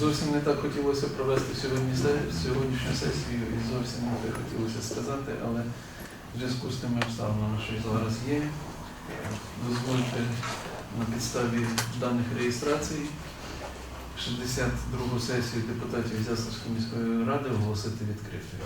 Зовсім не так хотілося провести сьогодні сьогоднішню сесію і зовсім не так хотілося сказати, але в зв'язку з тими обставинами, що зараз є, дозвольте на підставі даних реєстрацій 62 сесію депутатів Ізяславської міської ради оголосити відкритою.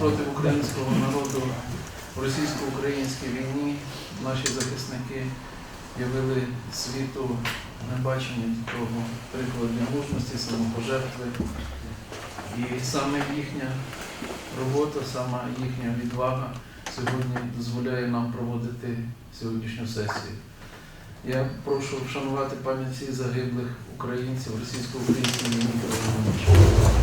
Спротив українського народу в російсько-українській війні. Наші захисники явили світу небачені того приклади мужності, самопожертви. І саме їхня робота, саме їхня відвага сьогодні дозволяє нам проводити сьогоднішню сесію. Я прошу вшанувати пам'ять всіх загиблих українців російсько-українській війні.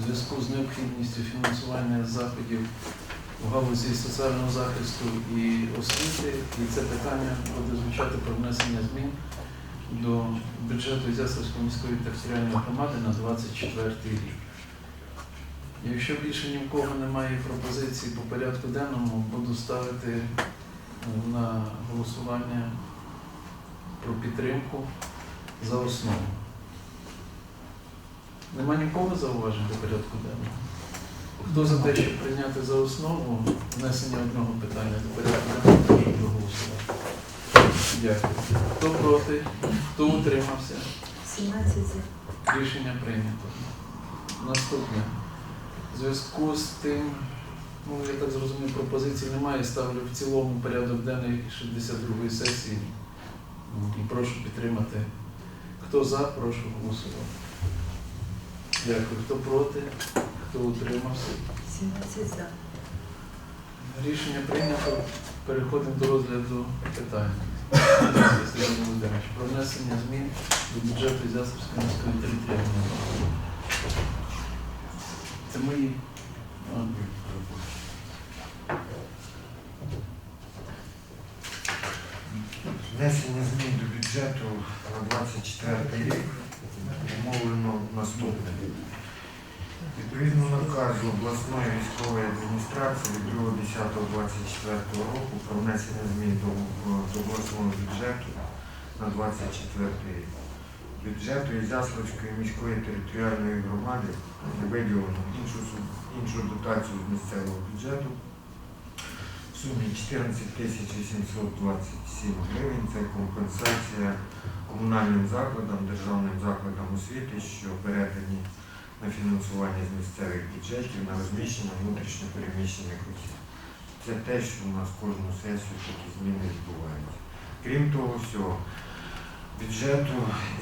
В зв'язку з необхідністю фінансування заходів у галузі соціального захисту і освіти. І це питання буде звучати про внесення змін до бюджету Ізяславської міської територіальної громади на 24 рік. Якщо більше ні в кого немає пропозицій по порядку денному, буду ставити е, на голосування про підтримку за основу. Нема нікого зауважень до порядку денного? Хто за те, щоб прийняти за основу внесення одного питання до порядку денного, прошу проголосувати. Дякую. Хто проти? Хто утримався? 17 за. Рішення прийнято. Наступне. В зв'язку з тим, ну я так зрозумів, пропозицій немає. Ставлю в цілому порядок денний 62-ї сесії. І прошу підтримати. Хто за, прошу голосувати. Дякую. Хто проти, хто утримався. 17 за. Рішення прийнято. Переходимо до розгляду питання. Про внесення змін до бюджету Ізяславської міської територіальної громади. Це мої. Внесення змін до бюджету на 24 рік умовлено наступне. Відповідно наказу обласної військової адміністрації від 2.10.24 року про внесення змін до, до обласного бюджету на 24 рік. Бюджету Ізяславської міської територіальної громади виділено іншу, іншу дотацію з місцевого бюджету сумі 14 тисяч 827 гривень. Це компенсація комунальним закладам, державним закладам освіти, що передані на фінансування з місцевих бюджетів на розміщення внутрішньо переміщених осіб. Це те, що у нас кожну сесію такі зміни відбуваються. Крім того всього, бюджету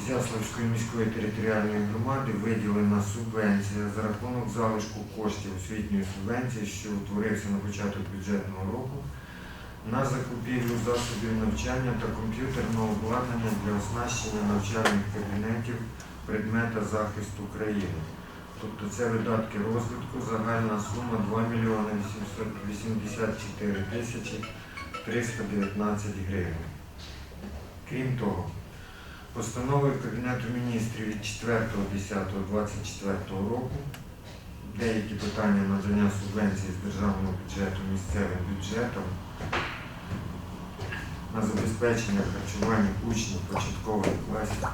Зяславської міської територіальної громади виділена субвенція за рахунок залишку коштів освітньої субвенції, що утворився на початок бюджетного року, на закупівлю засобів навчання та комп'ютерного обладнання для оснащення навчальних кабінетів предмета захисту країни. Тобто це видатки розвитку, загальна сума 2 мільйони 884 тисячі 319 гривень. Крім того, постановою Кабінету міністрів від 4.10.24 року деякі питання надання субвенції з державного бюджету місцевим бюджетом на забезпечення харчування учнів початкових класів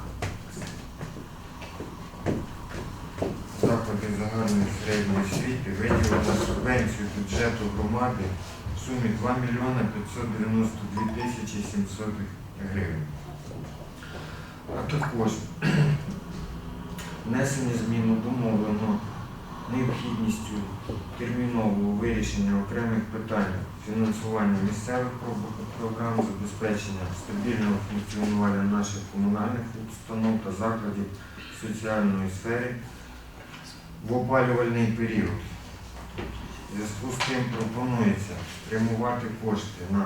закладів загальної середньої освіти виділено субвенцію бюджету громади в сумі 2 мільйони 592 тисячі 700 гривень. Також внесення змін обумовлено необхідністю термінового вирішення окремих питань фінансування місцевих програм, забезпечення стабільного функціонування наших комунальних установ та закладів соціальної сфери в опалювальний період. В зв'язку з тим пропонується спрямувати кошти на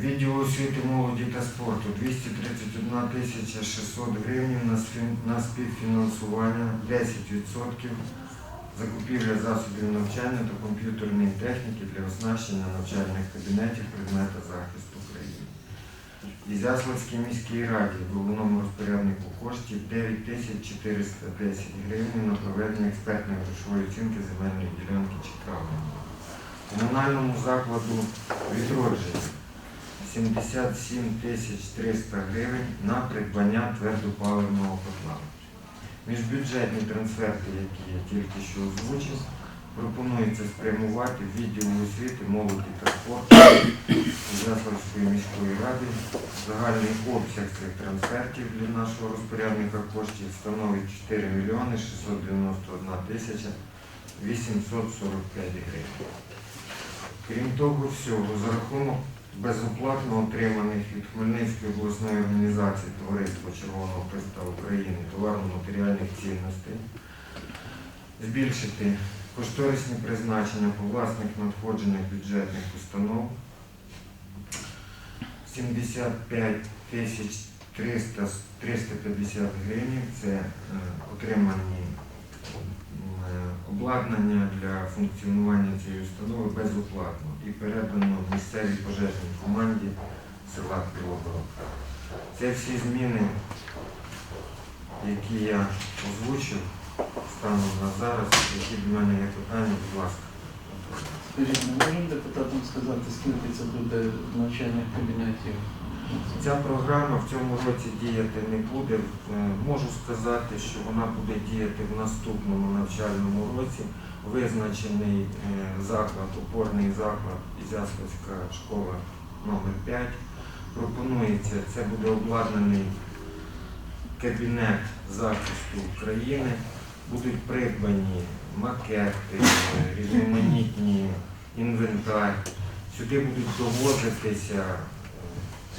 відділ освіти молоді та спорту 231 тисяча 600 гривень на співфінансування 10% закупівля засобів навчання та комп'ютерної техніки для оснащення навчальних кабінетів предмета захисту України. Ізяславській міській раді головному розпоряднику коштів 9 тисяч 410 гривень на проведення експертної грошової оцінки земельної ділянки Чекавлення. Комунальному закладу відродження 77 тисяч 300 гривень на придбання твердопаливного котла. Міжбюджетні трансферти, які я тільки що озвучив, пропонується спрямувати відділу освіти, молоді та спорту Заславської міської ради. Загальний обсяг цих трансфертів для нашого розпорядника коштів становить 4 мільйони 691 тисяча 845 гривень. Крім того всього, за рахунок безоплатно отриманих від Хмельницької обласної організації Товариства Червоного Христа України товарно-матеріальних цінностей, збільшити кошторисні призначення по власних надходженнях бюджетних установ. 75 тисяч 350 гривень. Це е, отримані обладнання для функціонування цієї установи безоплатно і передано місцевій пожежній команді села Білогородка. Це всі зміни, які я озвучив станом на зараз, які до мене є питання, будь ласка. Скажіть, ми можемо депутатам сказати, скільки це буде навчальних кабінетів? Ця програма в цьому році діяти не буде. Е, Можу сказати, що вона буде діяти в наступному навчальному році. Визначений е, заклад, опорний заклад Ізяславська школа номер 5 Пропонується, це буде обладнаний кабінет захисту України. Будуть придбані макети, е, різноманітні інвентар. Сюди будуть довозитися е,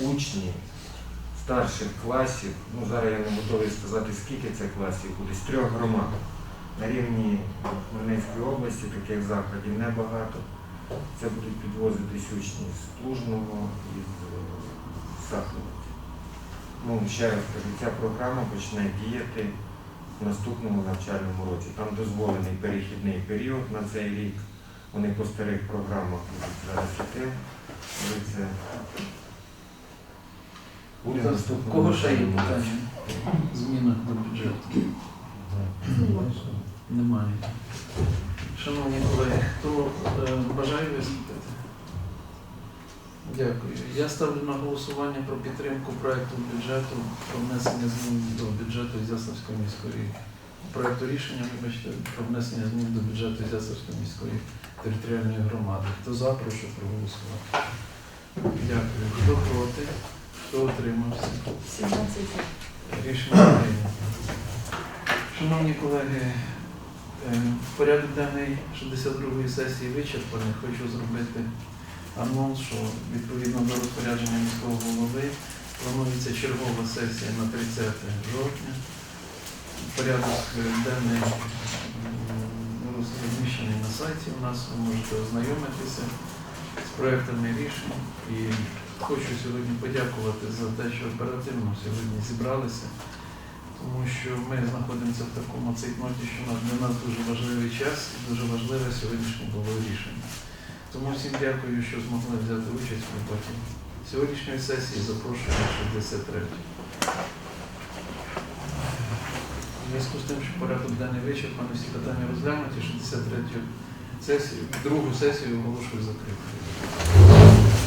учні старших класів. Ну, зараз я не готовий сказати, скільки це класів буде, з трьох громад. На рівні Хмельницької області таких закладів небагато. Це будуть підвозитись учні з Плужного і з е, Ну, ще раз кажу, ця програма почне діяти в наступному навчальному році. Там дозволений перехідний період на цей рік. Вони по старих програмах будуть зараз іти. Буде наступного Кого ще є питання? Зміна до бюджету? Немає. Шановні колеги, хто е, бажає виступити? Дякую. Я ставлю на голосування про підтримку проекту бюджету про внесення змін до бюджету Ізяславської міської проекту рішення, вибачте, про внесення змін до бюджету Ізяславської міської територіальної громади. Хто за, прошу проголосувати. Дякую. Хто проти? Хто утримався? 17. Рішення прийнято. Шановні колеги, е, порядок денний 62-ї сесії вичерпаний. Хочу зробити анонс, що відповідно до розпорядження міського голови планується чергова сесія на 30 жовтня. Порядок денний розміщений на сайті. У нас ви можете ознайомитися з проектами рішень. І хочу сьогодні подякувати за те, що оперативно сьогодні зібралися, тому що ми знаходимося в такому цейтноті, що для нас дуже важливий час і дуже важливе сьогоднішнє було рішення. Тому всім дякую, що змогли взяти участь в роботі сьогоднішньої сесії. Запрошую на 63. У зв'язку з тим, що порядок денний вичерпаний, всі питання розглянуті, 63 сесію, другу сесію оголошую закритою.